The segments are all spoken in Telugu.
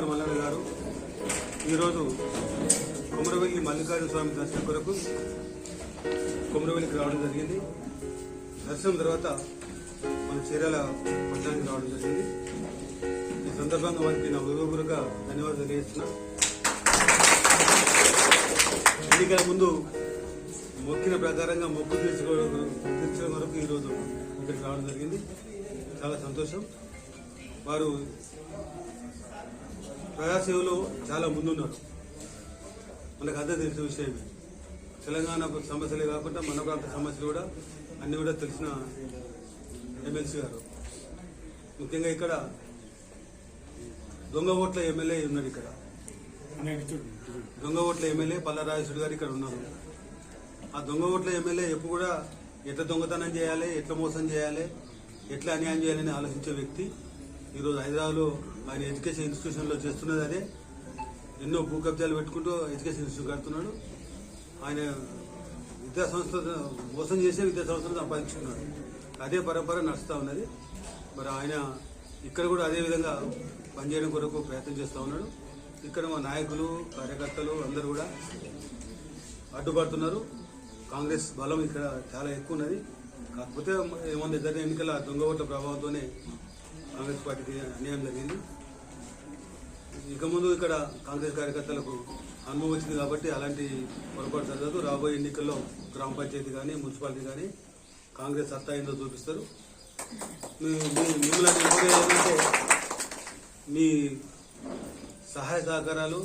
కుమార్ మల్లన్న గారు ఈరోజు కుమరవెల్లి మల్లికార్జున స్వామి దర్శనం కొరకు కుమరవెల్లికి రావడం జరిగింది. దర్శనం తర్వాత మన చీరాల పట్టణానికి రావడం జరిగింది. ఈ సందర్భంగా వారికి నా హృదయపూర్వక ధన్యవాదాలు తెలియజేస్తున్నా. ఎన్నికల ముందు మొక్కిన ప్రకారంగా మొక్కు తీర్చుకోవడం తీర్చడం వరకు ఈరోజు ఇక్కడికి రావడం జరిగింది. చాలా సంతోషం. వారు ప్రజాసేవలో చాలా ముందున్నారు. మనకు అర్థం తెలిసిన విషయమే. తెలంగాణ సమస్యలే కాకుండా మన ప్రాంత సమస్యలు కూడా అన్ని కూడా తెలిసిన ఎమ్మెల్సీ గారు. ముఖ్యంగా ఇక్కడ దొంగ ఓట్ల ఎమ్మెల్యే ఉన్నాడు ఇక్కడ. దొంగ ఓట్ల ఎమ్మెల్యే పల్లరాజేశ్వరుడు గారు ఇక్కడ ఉన్నారు. ఆ దొంగ ఓట్ల ఎమ్మెల్యే ఎప్పుడు కూడా ఎట్లా దొంగతనం చేయాలి ఎట్లా మోసం చేయాలి ఎట్లా అన్యాయం చేయాలని ఆలోచించే వ్యక్తి ఈరోజు హైదరాబాద్లో ఆయన ఎడ్యుకేషన్ ఇన్స్టిట్యూషన్లో చేస్తున్నది అదే. ఎన్నో భూ కబ్జాలు పెట్టుకుంటూ ఎడ్యుకేషన్ ఇన్స్టిట్యూట్ కడుతున్నాడు. ఆయన విద్యా సంస్థ మోసం చేసే విద్యా సంస్థలు సంపాదించుకున్నాడు. అదే పరంపర నడుస్తూ ఉన్నది. మరి ఆయన ఇక్కడ కూడా అదే విధంగా పనిచేయడం కొరకు ప్రయత్నం చేస్తూ ఉన్నాడు. ఇక్కడ మా నాయకులు కార్యకర్తలు అందరూ కూడా అడ్డుపడుతున్నారు. కాంగ్రెస్ బలం ఇక్కడ చాలా ఎక్కువ ఉన్నది. కాకపోతే ఏమన్నా ఇద్దరు ఎన్నికల దొంగ ఓట్ల ప్రభావంతోనే కాంగ్రెస్ పార్టీకి అన్యాయం జరిగింది. ఇక ముందు ఇక్కడ కాంగ్రెస్ కార్యకర్తలకు అనుభవం వచ్చింది కాబట్టి అలాంటి పొరపాటు జరగదు. రాబోయే ఎన్నికల్లో గ్రామ పంచాయతీ కానీ మున్సిపాలిటీ కానీ కాంగ్రెస్ సత్తా ఏందో చూపిస్తారు. మిమ్మల్ని ఏంటంటే మీ సహాయ సహకారాలు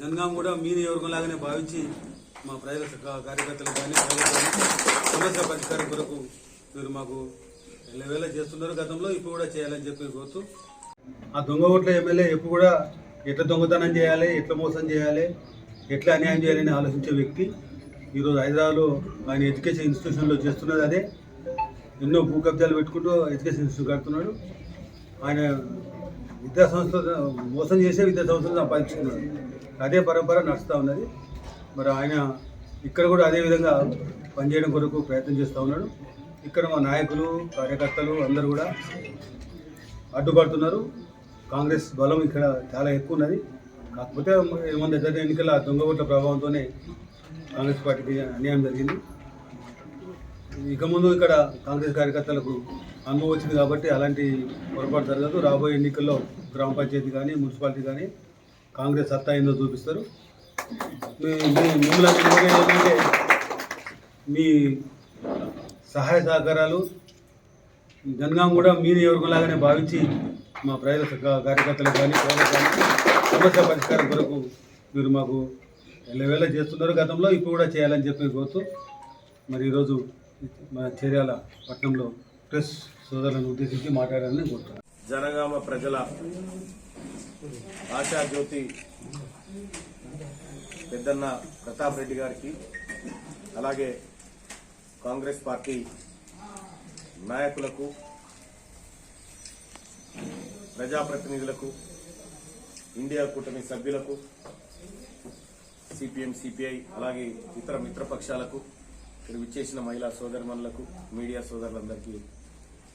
జనగాం కూడా మీ నియోజకవర్గంలాగానే భావించి మా ప్రజల కార్యకర్తలు కానీ కానీ సమస్య పరిష్కారం కొరకు మీరు మాకు ఎల్లవేళ చేస్తున్నారు గతంలో ఇప్పుడు కూడా చేయాలని చెప్పి కోరుతూ. ఆ దొంగ ఓట్ల ఎమ్మెల్యే ఎప్పుడు కూడా ఎట్లా దొంగతనం చేయాలి ఎట్లా మోసం చేయాలి ఎట్లా అన్యాయం చేయాలని ఆలోచించే వ్యక్తి. ఈరోజు హైదరాబాద్లో ఆయన ఎడ్యుకేషన్ ఇన్స్టిట్యూషన్లో చేస్తున్నది అదే. ఎన్నో భూ కబ్జాలు పెట్టుకుంటూ ఎడ్యుకేషన్ ఇన్స్టిట్యూట్ కడుతున్నాడు. ఆయన విద్యా సంస్థ మోసం చేసే విద్యా సంస్థలు సంపాదించుకున్నాడు. అదే పరంపర నడుస్తూ ఉన్నది. మరి ఆయన ఇక్కడ కూడా అదే విధంగా పనిచేయడం కొరకు ప్రయత్నం చేస్తూ ఉన్నాడు. ఇక్కడ మా నాయకులు కార్యకర్తలు అందరూ కూడా అడ్డుపడుతున్నారు. కాంగ్రెస్ బలం ఇక్కడ చాలా ఎక్కువ ఉన్నది. కాకపోతే ఏమన్నా దగ్గర ఎన్నికల దొంగ ఓట్ల ప్రభావంతోనే కాంగ్రెస్ పార్టీకి అన్యాయం జరిగింది. ఇక ముందు ఇక్కడ కాంగ్రెస్ కార్యకర్తలకు అనుభవం వచ్చింది కాబట్టి అలాంటి పొరపాటు జరగదు. రాబోయే ఎన్నికల్లో గ్రామ పంచాయతీ కానీ మున్సిపాలిటీ కానీ కాంగ్రెస్ సత్తా ఏందో చూపిస్తారు. మీ మిమ్మల్ని మీ సహాయ సహకారాలు. జనగాం కూడా మీ నియోజకవర్గంలాగానే భావించి మా ప్రజల కార్యకర్తలకు కానీ ప్రజలకు కానీ సమస్య పరిష్కారం కొరకు మీరు మాకు ఎల్లవేళ చేస్తున్నారు గతంలో ఇప్పుడు కూడా చేయాలని చెప్పి కోరుతూ మరి ఈరోజు మన చర్యాల పట్టణంలో ప్రెస్ సోదరులను ఉద్దేశించి మాట్లాడాలని కోరుతున్నాను. జనగామ ప్రజల ఆశాజ్యోతి పెద్దన్న ప్రతాప్ రెడ్డి గారికి అలాగే కాంగ్రెస్ పార్టీ నాయకులకు ప్రజాప్రతినిధులకు ఇండియా కూటమి సభ్యులకు సిపిఎం సిపిఐ అలాగే ఇతర మిత్రపక్షాలకు ఇక్కడ విచ్చేసిన మహిళా సోదరుమణులకు మీడియా సోదరులందరికీ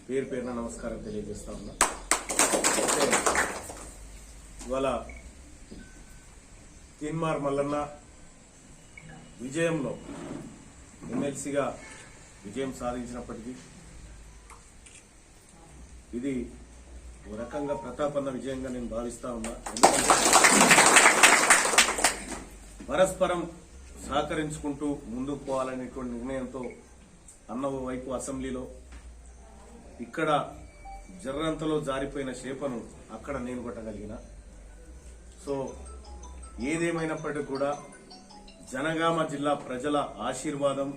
పేరు పేరున నమస్కారం తెలియజేస్తా ఉన్నా. ఇవాళ తిన్మార్ మల్లన్న విజయంలో ఎమ్మెల్సీగా విజయం సాధించినప్పటికీ ఇది ఒక రకంగా ప్రతాపన్న విజయంగా నేను భావిస్తా ఉన్నా. ఎందుకంటే పరస్పరం సహకరించుకుంటూ ముందుకు పోవాలనేటువంటి నిర్ణయంతో అన్న ఓ వైపు అసెంబ్లీలో ఇక్కడ జర్రంతలో జారిపోయిన చేపను అక్కడ నేను కొట్టగలిగిన. సో ఏదేమైనప్పటికీ కూడా జనగామ జిల్లా ప్రజల ఆశీర్వాదం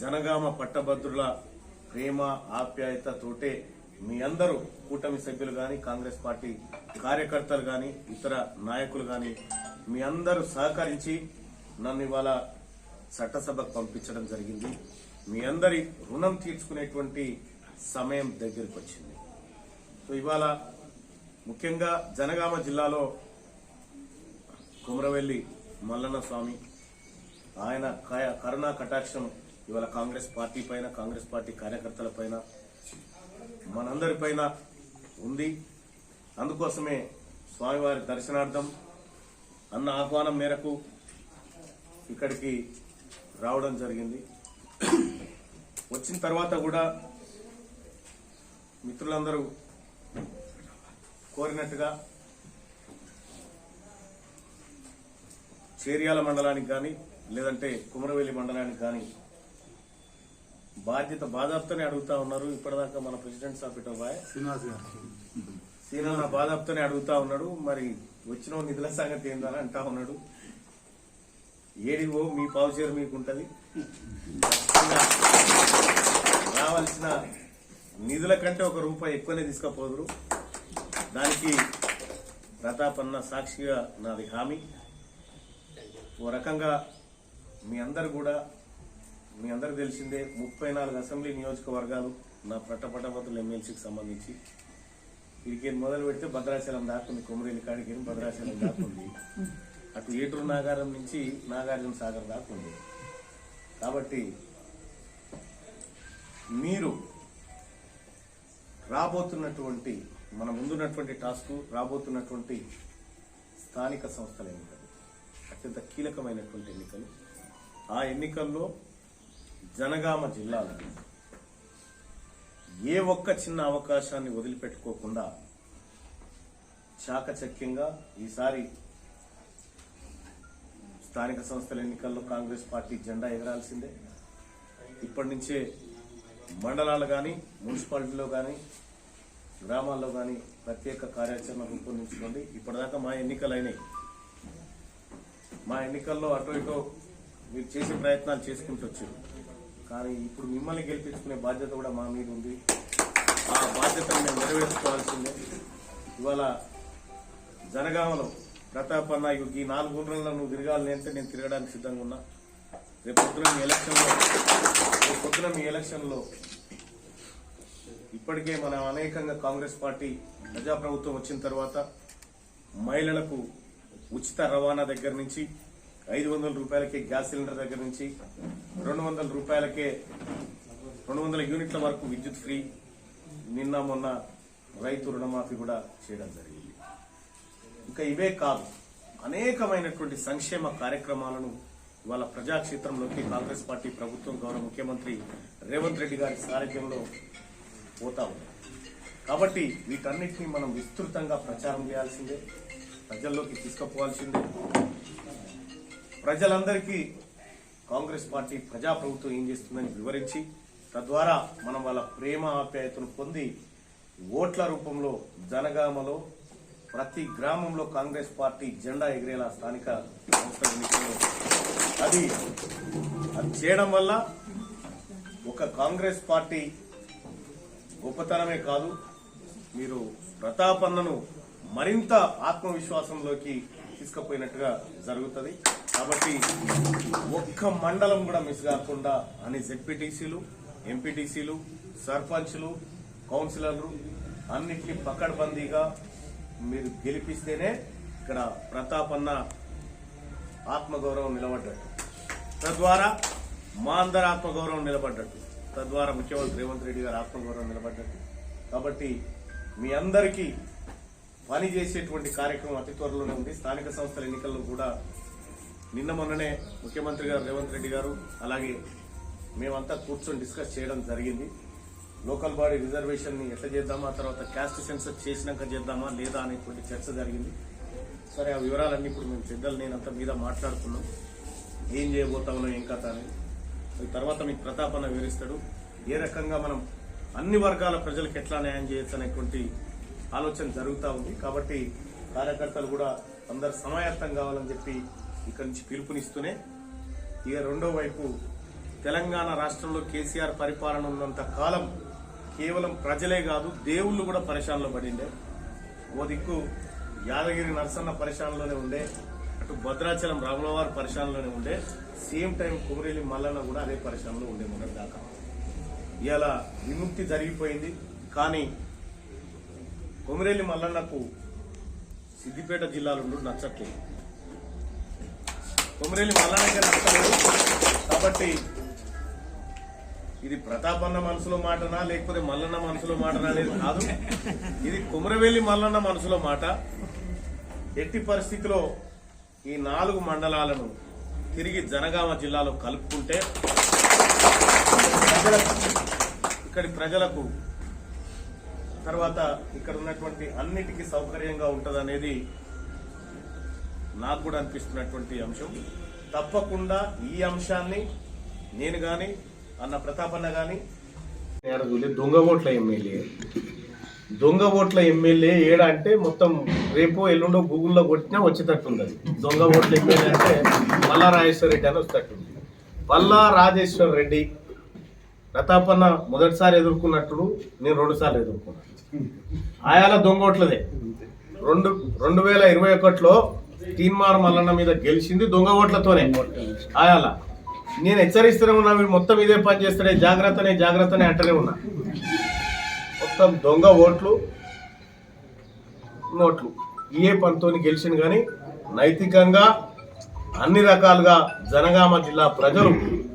జనగామ పట్టభద్రుల ప్రేమ ఆప్యాయతతోటే మీ అందరూ కూటమి సభ్యులు కానీ కాంగ్రెస్ పార్టీ కార్యకర్తలు కానీ ఇతర నాయకులు కానీ మీ అందరూ సహకరించి నన్ను ఇవాళ చట్టసభకు పంపించడం జరిగింది. మీ అందరి రుణం తీర్చుకునేటువంటి సమయం దగ్గరికి వచ్చింది. సో ఇవాళ ముఖ్యంగా జనగామ జిల్లాలో కుమరవెల్లి మల్లన్న స్వామి ఆయన కయ- కరుణా కటాక్షం ఇవాళ కాంగ్రెస్ పార్టీ పైన కాంగ్రెస్ పార్టీ కార్యకర్తల పైన మనందరి పైన ఉంది. అందుకోసమే స్వామివారి దర్శనార్థం అన్న ఆహ్వానం మేరకు ఇక్కడికి రావడం జరిగింది. వచ్చిన తర్వాత కూడా మిత్రులందరూ కోరినట్టుగా చేర్యాల మండలానికి కానీ లేదంటే కుమరవెల్లి మండలానికి కానీ బాధ్యత బాధాప్తోనే అడుగుతా ఉన్నారు. ఇప్పటిదాకా మన ప్రెసిడెంట్ సాబ్ బాయ్ శ్రీనివాస్ గారు. సీనా బాధాప్తోనే అడుగుతా ఉన్నాడు. మరి వచ్చిన నిధుల సంగతి ఏందని అంటా ఉన్నాడు. ఏడివో మీ పావుచేరు మీకు ఉంటది రావాల్సిన నిధుల కంటే ఒక రూపాయి ఎక్కువనే తీసుకపోదురు. దానికి ప్రతాపన్న సాక్షిగా నాది హామీ. ఓ రకంగా మీ అందరు కూడా మీ అందరికి తెలిసిందే ముప్పై నాలుగు అసెంబ్లీ నియోజకవర్గాలు నా పట్టపట్టభద్రుల ఎమ్మెల్సీకి సంబంధించి. వీరికి మొదలు పెడితే భద్రాచలం దాక్కుంది కొమరేలి కాడికి భద్రాచలం దాక్కుంది అటు ఏటూరు నాగారం నుంచి నాగార్జున సాగర్ దాక్కుంది కాబట్టి మీరు రాబోతున్నటువంటి మన ముందున్నటువంటి టాస్క్ రాబోతున్నటువంటి స్థానిక సంస్థల ఎన్నికలు అత్యంత కీలకమైనటువంటి ఎన్నికలు. ఆ ఎన్నికల్లో జనగామ జిల్లాలో ఏ ఒక్క చిన్న అవకాశాన్ని వదిలిపెట్టుకోకుండా చాకచక్యంగా ఈసారి స్థానిక సంస్థల ఎన్నికల్లో కాంగ్రెస్ పార్టీ జెండా ఎగరాల్సిందే. ఇప్పటి నుంచే మండలాలు కానీ మున్సిపాలిటీలో కానీ గ్రామాల్లో కానీ ప్రత్యేక కార్యాచరణ రూపొందించుకోండి. ఇప్పటిదాకా మా ఎన్నికలు అయినాయి మా ఎన్నికల్లో అటు ఇటు మీరు చేసే ప్రయత్నాలు చేసుకుంటూ వచ్చారు. కానీ ఇప్పుడు మిమ్మల్ని గెలిపించుకునే బాధ్యత కూడా మా మీద ఉంది. ఆ బాధ్యతను మేము నెరవేర్చుకోవాల్సిందే. ఇవాళ జనగామలో ప్రతాప్ అన్న ఈ నాలుగు గుండ్రంలో నువ్వు తిరగాలని అంటే నేను తిరగడానికి సిద్ధంగా ఉన్నా. రేపు పొద్దున మీ ఎలక్షన్లో రేపు పొద్దున మీ ఎలక్షన్లో ఇప్పటికే మనం అనేకంగా కాంగ్రెస్ పార్టీ ప్రజాప్రభుత్వం వచ్చిన తర్వాత మహిళలకు ఉచిత రవాణా దగ్గర నుంచి ఐదు వందల రూపాయలకే గ్యాస్ సిలిండర్ దగ్గర నుంచి రెండు వందల రూపాయలకే రెండు వందల యూనిట్ల వరకు విద్యుత్ ఫ్రీ. నిన్న మొన్న రైతు రుణమాఫీ కూడా చేయడం జరిగింది. ఇంకా ఇవే కాదు అనేకమైనటువంటి సంక్షేమ కార్యక్రమాలను ఇవాళ ప్రజాక్షేత్రంలోకి కాంగ్రెస్ పార్టీ ప్రభుత్వం గౌరవ ముఖ్యమంత్రి రేవంత్ రెడ్డి గారి సారథ్యంలో పోతా ఉంది. కాబట్టి వీటన్నిటిని మనం విస్తృతంగా ప్రచారం చేయాల్సిందే ప్రజల్లోకి తీసుకుపోవాల్సిందే. ప్రజలందరికీ కాంగ్రెస్ పార్టీ ప్రజాప్రభుత్వం ఏం చేస్తుందని వివరించి తద్వారా మనం వాళ్ళ ప్రేమ ఆప్యాయతను పొంది ఓట్ల రూపంలో జనగామలో ప్రతి గ్రామంలో కాంగ్రెస్ పార్టీ జెండా ఎగిరేలా స్థానిక సంస్థల ఎన్నికల్లో. అది అది చేయడం వల్ల ఒక కాంగ్రెస్ పార్టీ గొప్పతనమే కాదు మీరు ప్రతాపన్నను మరింత ఆత్మవిశ్వాసంలోకి తీసుకుపోయినట్టుగా జరుగుతుంది. కాబట్టి ఒక్క మండలం కూడా మిస్ కాకుండా అని జెడ్పీటీసీలు ఎంపీటీసీలు సర్పంచ్లు కౌన్సిలర్లు అన్నింటినీ పకడ్బందీగా మీరు గెలిపిస్తేనే ఇక్కడ ప్రతాపన్న ఆత్మగౌరవం నిలబడ్డట్టు. తద్వారా మా అందరి ఆత్మగౌరవం నిలబడ్డట్టు. తద్వారా ముఖ్యమంత్రి రేవంత్ రెడ్డి గారి ఆత్మగౌరవం నిలబడ్డట్టు. కాబట్టి మీ అందరికీ పనిచేసేటువంటి కార్యక్రమం అతి త్వరలోనే ఉంది. స్థానిక సంస్థల ఎన్నికల్లో కూడా నిన్న మొన్ననే ముఖ్యమంత్రి గారు రేవంత్ రెడ్డి గారు అలాగే మేమంతా కూర్చొని డిస్కస్ చేయడం జరిగింది. లోకల్ బాడీ రిజర్వేషన్ని ఎట్లా చేద్దామా తర్వాత క్యాస్ట్ సెన్సస్ చేసినాక చేద్దామా లేదా అనేటువంటి చర్చ జరిగింది. సరే ఆ వివరాలన్నీ ఇప్పుడు మేము పెద్దలు నేనంతా మీద మాట్లాడుకున్నాం. ఏం చేయబోతా ఉన్నాం ఏం కథ అని. అది తర్వాత మీకు ప్రతాపన్న వివరిస్తాడు. ఏ రకంగా మనం అన్ని వర్గాల ప్రజలకు ఎట్లా న్యాయం చేయొచ్చు అనేటువంటి ఆలోచన జరుగుతూ ఉంది. కాబట్టి కార్యకర్తలు కూడా అందరు సమాయత్తం కావాలని చెప్పి ఇక్కడి నుంచి పిలుపునిస్తూనే ఇక రెండో వైపు తెలంగాణ రాష్ట్రంలో కేసీఆర్ పరిపాలన ఉన్నంత కాలం కేవలం ప్రజలే కాదు దేవుళ్ళు కూడా పరిశానలో పడిండే. ఓ దిక్కు యాదగిరి నరసన్న పరిశానలోనే ఉండే అటు భద్రాచలం రాములవారి పరిశానలోనే ఉండే సేమ్ టైం కుమరేలి మల్లన్న కూడా అదే పరిశానలో ఉండే మొదటి దాకా ఇలా విముక్తి జరిగిపోయింది కానీ కొమరేలి మల్లన్నకు సిద్దిపేట జిల్లాలో నచ్చట్లేదు. కొమిరెల్లి మల్లన్నకే నచ్చలేదు కాబట్టి ఇది ప్రతాపన్న మనసులో మాటనా లేకపోతే మల్లన్న మనసులో మాటనా అనేది కాదు. ఇది కుమరవేలి మల్లన్న మనసులో మాట. ఎట్టి పరిస్థితిలో ఈ నాలుగు మండలాలను తిరిగి జనగామ జిల్లాలో కలుపుకుంటే ఇక్కడి ప్రజలకు తర్వాత ఇక్కడ ఉన్నటువంటి అన్నిటికీ సౌకర్యంగా ఉంటుందనేది నాకు కూడా అనిపిస్తున్నటువంటి అంశం. తప్పకుండా ఈ అంశాన్ని నేను గాని అన్న ప్రతాపన్న గాని దొంగ ఓట్ల ఎమ్మెల్యే. దొంగ ఓట్ల ఎమ్మెల్యే ఏడా అంటే మొత్తం రేపు ఎల్లుండో గూగుల్లో కొట్టినా వచ్చేటట్టుంది అది దొంగ ఓట్ల ఎమ్మెల్యే అంటే పల్లా రాజేశ్వర రెడ్డి అని వచ్చేటట్టుంది పల్లా రాజేశ్వర రెడ్డి ప్రతాపన్న మొదటిసారి ఎదుర్కొన్నట్టుడు నేను రెండుసార్లు ఎదుర్కొన్నాను. ఆయాల దొంగ ఓట్లదే. రెండు రెండు వేల ఇరవై ఒకటిలో తీన్మార్ మల్లన్న మీద గెలిచింది దొంగ ఓట్లతోనే. ఆయాల నేను హెచ్చరిస్తూనే ఉన్నా వీడు మొత్తం ఇదే పని చేస్తాడే జాగ్రత్తనే జాగ్రత్తనే అంటనే ఉన్నా. మొత్తం దొంగ ఓట్లు నోట్లు. ఏ పనితోని గెలిచింది కానీ నైతికంగా అన్ని రకాలుగా జనగామ జిల్లా ప్రజలు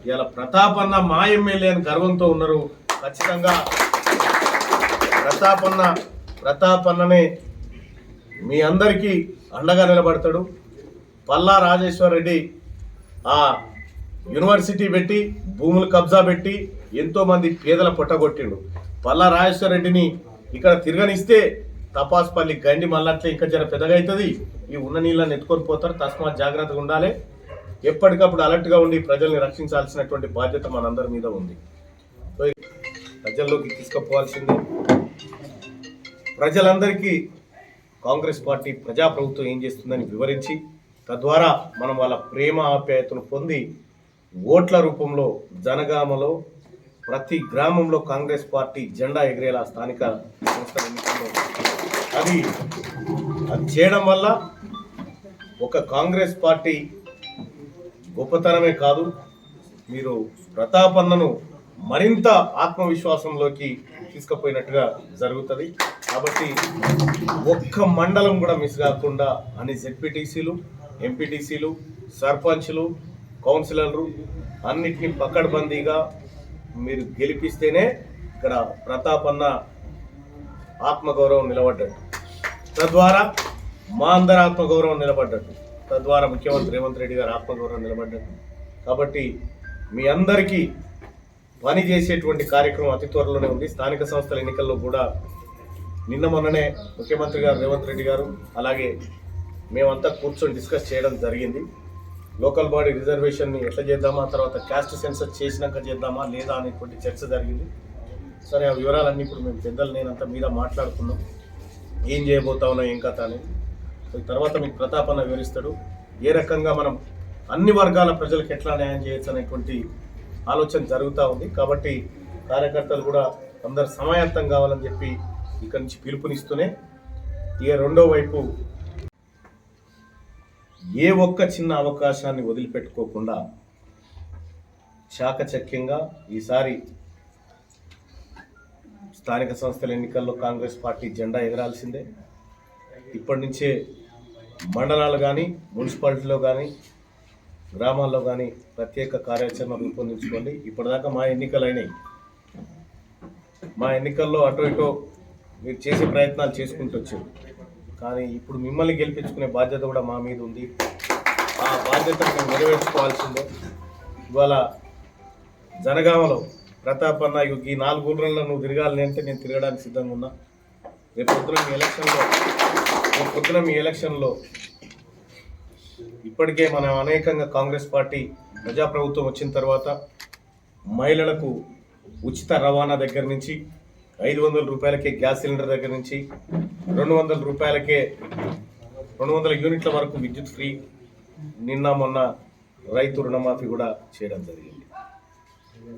ఇలా ప్రతాపన్న మా ఎమ్మెల్యే అని గర్వంతో ఉన్నారు. ఖచ్చితంగా ప్రతాపన్న ప్రతాపన్ననే మీ అందరికీ అండగా నిలబడతాడు. పల్లా రాజేశ్వర రెడ్డి ఆ యూనివర్సిటీ పెట్టి భూములు కబ్జా పెట్టి ఎంతోమంది పేదల పొట్టగొట్టిండు పల్లా రాజేశ్వర రెడ్డిని ఇక్కడ తిరగనిస్తే తపాసుపల్లి గండి మళ్ళట్లే ఇంకా జర పెద్దగా అవుతుంది ఈ ఉన్న నీళ్ళని ఎత్తుకొని పోతారు. తస్మాత్ జాగ్రత్తగా ఉండాలి. ఎప్పటికప్పుడు అలర్ట్గా ఉండి ప్రజల్ని రక్షించాల్సినటువంటి బాధ్యత మనందరి మీద ఉంది. ప్రజల్లోకి తీసుకుపోవాల్సింది. ప్రజలందరికీ కాంగ్రెస్ పార్టీ ప్రజాప్రభుత్వం ఏం చేస్తుందని వివరించి తద్వారా మనం వాళ్ళ ప్రేమ ఆప్యాయతను పొంది ఓట్ల రూపంలో జనగామలో ప్రతి గ్రామంలో కాంగ్రెస్ పార్టీ జెండా ఎగిరేలా స్థానిక సంస్థల ఎన్నికల్లో. అది అది చేయడం వల్ల ఒక కాంగ్రెస్ పార్టీ గొప్పతనమే కాదు మీరు ప్రతాపన్నను మరింత ఆత్మవిశ్వాసంలోకి తీసుకుపోయినట్టుగా జరుగుతుంది. కాబట్టి ఒక్క మండలం కూడా మిస్ కాకుండా అన్ని జెడ్పీటీసీలు ఎంపీటీసీలు సర్పంచ్లు కౌన్సిలర్లు అన్నిటినీ పక్కడబందీగా మీరు గెలిపిస్తేనే ఇక్కడ ప్రతాపన్న ఆత్మగౌరవం నిలబడ్డట్టు. తద్వారా మా అందరి ఆత్మగౌరవం నిలబడ్డట్టు. తద్వారా ముఖ్యమంత్రి రేవంత్ రెడ్డి గారి ఆత్మగౌరవం నిలబడ్డట్టు. కాబట్టి మీ అందరికీ పని చేసేటువంటి కార్యక్రమం అతి త్వరలోనే ఉంది. స్థానిక సంస్థల ఎన్నికల్లో కూడా నిన్న మొన్ననే ముఖ్యమంత్రి గారు రేవంత్ రెడ్డి గారు అలాగే మేమంతా కూర్చొని డిస్కస్ చేయడం జరిగింది. లోకల్ బాడీ రిజర్వేషన్ని ఎట్లా చేద్దామా తర్వాత క్యాస్ట్ సెన్సస్ చేసినాక చేద్దామా లేదా అనేటువంటి చర్చ జరిగింది. సరే ఆ వివరాలన్నీ ఇప్పుడు మేము పెద్దలు నేనంతా మీద మాట్లాడుకున్నాం. ఏం చేయబోతా ఉన్నాం ఏం కథ అని తర్వాత మీకు ప్రతాపన్న వివరిస్తాడు. ఏ రకంగా మనం అన్ని వర్గాల ప్రజలకు ఎట్లా న్యాయం చేయొచ్చు అనేటువంటి ఆలోచన జరుగుతూ ఉంది. కాబట్టి కార్యకర్తలు కూడా అందరు సమాయత్తం కావాలని చెప్పి ఇక్కడి నుంచి పిలుపునిస్తూనే ఇక రెండో వైపు ఏ ఒక్క చిన్న అవకాశాన్ని వదిలిపెట్టుకోకుండా శాఖచక్యంగా ఈసారి స్థానిక సంస్థల ఎన్నికల్లో కాంగ్రెస్ పార్టీ జెండా ఎగరాల్సిందే. ఇప్పటి నుంచే మండలాలు కానీ మున్సిపాలిటీలో కానీ గ్రామాల్లో కానీ ప్రత్యేక కార్యాచరణ రూపొందించుకోండి. ఇప్పటిదాకా మా ఎన్నికలైనవి మా ఎన్నికల్లో అటో ఇటో మీరు చేసే ప్రయత్నాలు చేసుకుంటూ వచ్చారు కానీ ఇప్పుడు మిమ్మల్ని గెలిపించుకునే బాధ్యత కూడా మా మీద ఉంది. ఆ బాధ్యత మేము నెరవేర్చుకోవాల్సిందే. ఇవాళ జనగామలో ప్రతాపన్న ఈ నాలుగు ఊర్లలో నువ్వు తిరగాలని అంటే నేను తిరగడానికి సిద్ధంగా ఉన్నా. రేపు పొద్దున మీ ఎలక్షన్లో రేపు పొద్దున మీ ఎలక్షన్లో ఇప్పటికే మనం అనేకంగా కాంగ్రెస్ పార్టీ ప్రజాప్రభుత్వం వచ్చిన తర్వాత మహిళలకు ఉచిత రవాణా దగ్గర నుంచి ఐదు వందల రూపాయలకే గ్యాస్ సిలిండర్ దగ్గర నుంచి రెండు వందల రూపాయలకే రెండు వందల యూనిట్ల వరకు విద్యుత్ ఫ్రీ నిన్న మొన్న రైతు రుణమాఫీ కూడా చేయడం జరిగింది.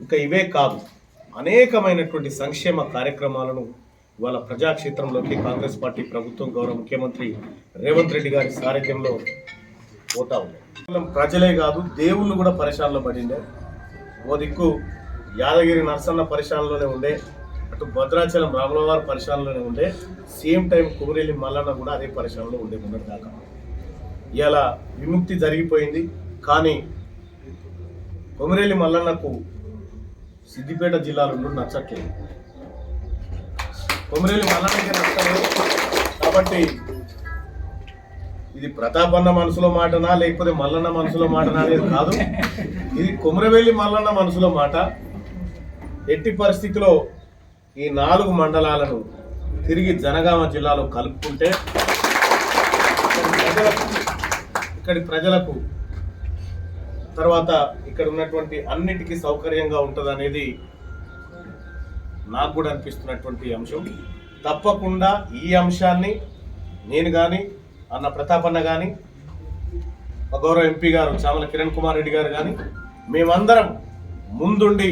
ఇంకా ఇవే కాదు అనేకమైనటువంటి సంక్షేమ కార్యక్రమాలను ఇవాళ ప్రజాక్షేత్రంలోకి కాంగ్రెస్ పార్టీ ప్రభుత్వం గౌరవ ముఖ్యమంత్రి రేవంత్ రెడ్డి గారి సారథ్యంలో పోతా ఉన్నాయి. ప్రజలే కాదు దేవుళ్ళు కూడా పరిశాలలో పడిండే. ఓ దిక్కు యాదగిరి నరసన్న పరిశాలలోనే ఉండే అటు భద్రాచలం రాములవారి పరిశాలలోనే ఉండే సేమ్ టైం కుమరేలి మల్లన్న కూడా అదే పరిశాలలో ఉండే మొన్నటి దాకా ఇలా విముక్తి జరిగిపోయింది కానీ కొమరేలి మల్లన్నకు సిద్దిపేట జిల్లాలో ఉండు నచ్చట్లేదు. కొమరేలి మల్లన్నకి నచ్చలేదు కాబట్టి ఇది ప్రతాపన్న మనసులో మాటనా లేకపోతే మల్లన్న మనసులో మాటనా అనేది కాదు. ఇది కుమరవెల్లి మల్లన్న మనసులో మాట. ఎట్టి పరిస్థితిలో ఈ నాలుగు మండలాలను తిరిగి జనగామ జిల్లాలో కలుపుకుంటే ఇక్కడి ప్రజలకు- ఇక్కడి ప్రజలకు తర్వాత ఇక్కడ ఉన్నటువంటి అన్నిటికీ సౌకర్యంగా ఉంటుంది అనేది నాకు కూడా అనిపిస్తున్నటువంటి అంశం. తప్పకుండా ఈ అంశాన్ని నేను కానీ అన్న ప్రతాపన్న కానీ మా గౌరవ ఎంపీ గారు చామల కిరణ్ కుమార్ రెడ్డి గారు కానీ మేమందరం ముందుండి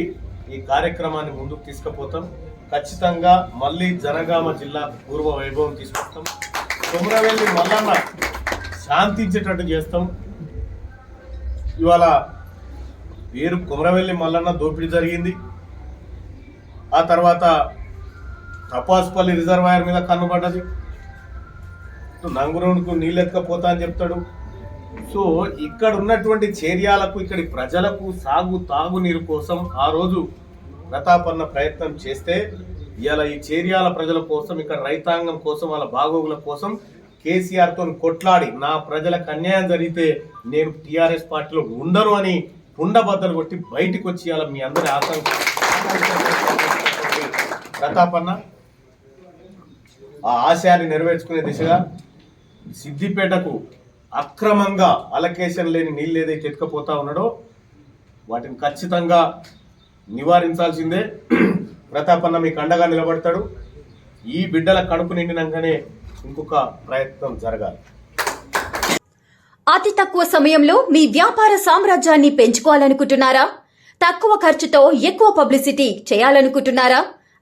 ఈ కార్యక్రమాన్ని ముందుకు తీసుకుపోతాం. ఖచ్చితంగా మళ్ళీ జనగామ జిల్లా పూర్వ వైభవం తీసుకొస్తాం. కుమరవెల్లి మల్లన్న శాంతించేటట్టు చేస్తాం. ఇవాళ పేరు కుమరవెల్లి మల్లన్న దోపిడీ జరిగింది. ఆ తర్వాత తపాసుపల్లి రిజర్వాయర్ మీద కన్నుపడ్డది ఇటు నీళ్ళు ఎత్తుకపోతా అని చెప్తాడు. సో ఇక్కడ ఉన్నటువంటి చేర్యాలకు ఇక్కడి ప్రజలకు సాగు తాగునీరు కోసం ఆ రోజు ప్రతాపన్న ప్రయత్నం చేస్తే ఇలా ఈ చేర్యాల ప్రజల కోసం ఇక్కడ రైతాంగం కోసం వాళ్ళ బాగోగుల కోసం కేసీఆర్తో కొట్లాడి నా ప్రజలకు అన్యాయం జరిగితే నేను టీఆర్ఎస్ పార్టీలో ఉండను అని కుండబద్దలు కొట్టి బయటికి వచ్చి మీ అందరి ఆకాంక్ష. ప్రతాపన్న ఆ ఆశయాన్ని నెరవేర్చుకునే దిశగా సిద్దిపేటకు అక్రమంగా అలకేషన్ లేని నీళ్ళు ఏదైతే ఎత్తుకపోతా ఉన్నాడో వాటిని ఖచ్చితంగా నివారించాల్సిందే. ప్రతాపన్న మీకు అండగా నిలబడతాడు. ఈ బిడ్డల కడుపు నిండినాకనే ఇంకొక ప్రయత్నం జరగాలి. అతి తక్కువ సమయంలో మీ వ్యాపార సామ్రాజ్యాన్ని పెంచుకోవాలనుకుంటున్నారా? తక్కువ ఖర్చుతో ఎక్కువ పబ్లిసిటీ చేయాలనుకుంటున్నారా?